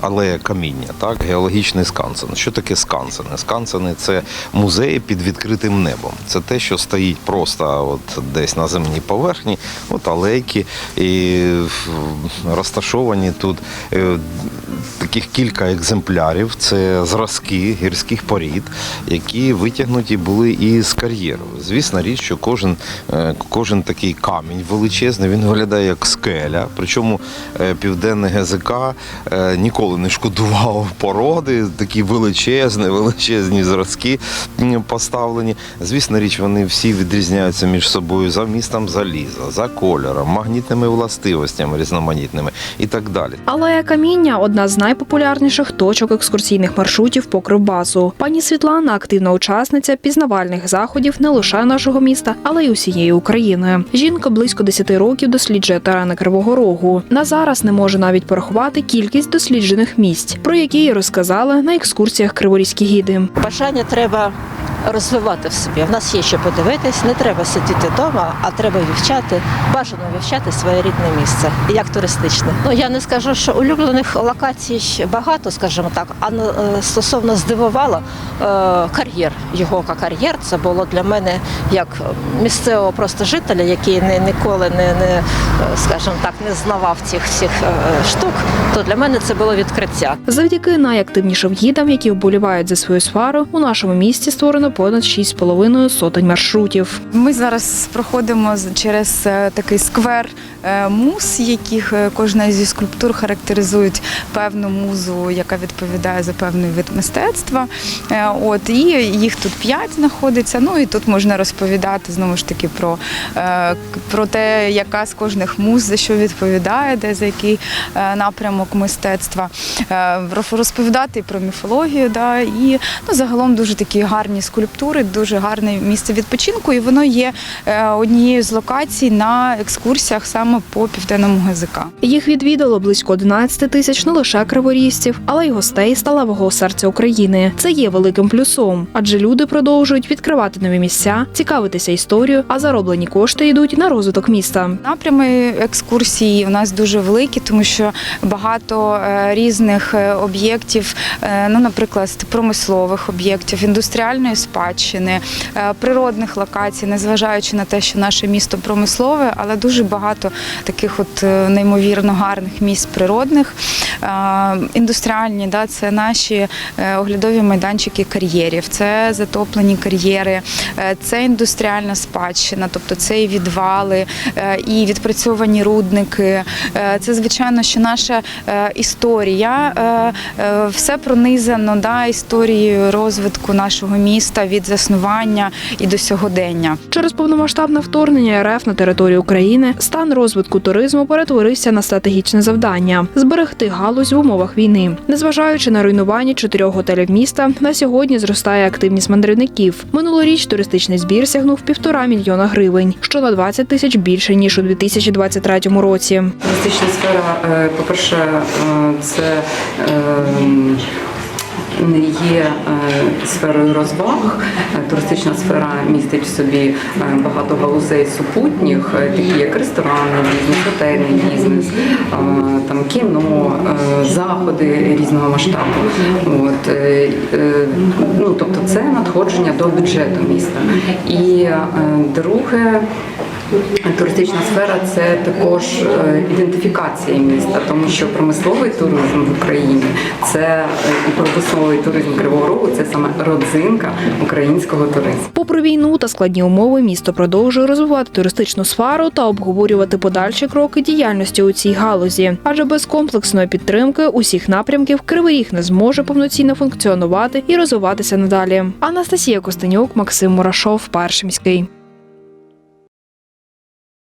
Алея каміння, так, геологічний скансен. Що таке скансени? Скансени це музеї під відкритим небом. Це те, що стоїть просто от десь на земній поверхні, от алейки, і розташовані тут е, таких кілька екземплярів. Це зразки гірських порід, які витягнуті були із кар'єру. Звісно, річ, що кожен, е, кожен такий камінь величезний, він виглядає як скеля. Причому е, південне ГЗК е, ніколи не шкодував породи, такі величезні, величезні зразки поставлені. Звісно, річ, вони всі відрізняються між собою за вмістом заліза, за кольором, магнітними властивостями різноманітними і так далі. Алея каміння одна з найпопулярніших точок екскурсійних маршрутів по Кривбасу. Пані Світлана активна учасниця пізнавальних заходів не лише нашого міста, але й усієї України. Жінка близько 10 років досліджує терени Кривого Рогу. На зараз не може навіть порахувати кількість досліджених місць, про які розказала на екскурсіях криворізькі гіди. Бажання треба розвивати в собі. В нас є що подивитись, не треба сидіти вдома, а треба вивчати, бажано вивчати своє рідне місце, як туристичне. Ну я не скажу, що улюблених локацій багато, скажімо так, а е, стосовно здивувало е, кар'єр. Його кар'єр це було для мене як місцевого просто жителя, який не ніколи не, не е, скажімо так, не знавав цих всіх штук. То для мене це було відкриття. Завдяки найактивнішим гідам, які вболівають за свою сферу, у нашому місті створено понад 6,5 сотень маршрутів. Ми зараз проходимо через е, такий сквер муз, яких е, кожна зі скульптур характеризують певну музу, яка відповідає за певний вид мистецтва. Е, От і їх тут п'ять знаходиться. Ну і тут можна розповідати знову ж таки про, е, про те, яка з кожних муз за що відповідає, де за який е, напрямок мистецтва. Е, Розповідати про міфологію, да, і ну, загалом дуже такі гарні скульптури, дуже гарне місце відпочинку, і воно є е, однією з локацій на екскурсіях саме по південному ГЗК. Їх відвідало близько 11 тисяч не лише криворізців, але й гостей сталевого серця України. Це є великим плюсом, адже люди продовжують відкривати нові місця, цікавитися історією, а зароблені кошти йдуть на розвиток міста. Напрями екскурсії у нас дуже великі, тому що багато е, різних е, об'єктів, е, ну, наприклад, промислових об'єктів, індустріальної спадщини, природних локацій, незважаючи на те, що наше місто промислове, але дуже багато таких от е, неймовірно гарних місць природних. Е, Індустріальні, да, це наші е, оглядові майданчики кар'єрів, це затоплені кар'єри, це індустріальна спадщина, тобто це і відвали, і відпрацьовані рудники. Це звичайно, що наша історія, все пронизано да, історією розвитку нашого міста від заснування і до сьогодення. Через повномасштабне вторгнення РФ на територію України стан розвитку туризму перетворився на стратегічне завдання зберегти галузь в умовах війни. Незважаючи на руйнування чотирьох готелів міста, на сьогодні зростає активність мандрівників. Минулоріч туристичний збір сягнув півтора мільйона гривень, що на 20 тисяч більше ніж у 2023 році. Туристична сфера, е, по-перше, е, це е, не є е, сферою розваг. Туристична сфера містить собі е, багато галузей супутніх, е, такі як ресторанний бізнес, готельний бізнес, там кіно, заходи різного масштабу. От, ну, тобто це надходження до бюджету міста. І друге. Туристична сфера це також ідентифікація міста, тому що промисловий туризм в Україні це е, і промисловий туризм Кривого Рогу це саме родзинка українського туризму. Попри війну та складні умови, місто продовжує розвивати туристичну сферу та обговорювати подальші кроки діяльності у цій галузі. Адже без комплексної підтримки усіх напрямків Кривий Ріг не зможе повноцінно функціонувати і розвиватися надалі. Анастасія Костенюк, Максим Мурашов, Першимський.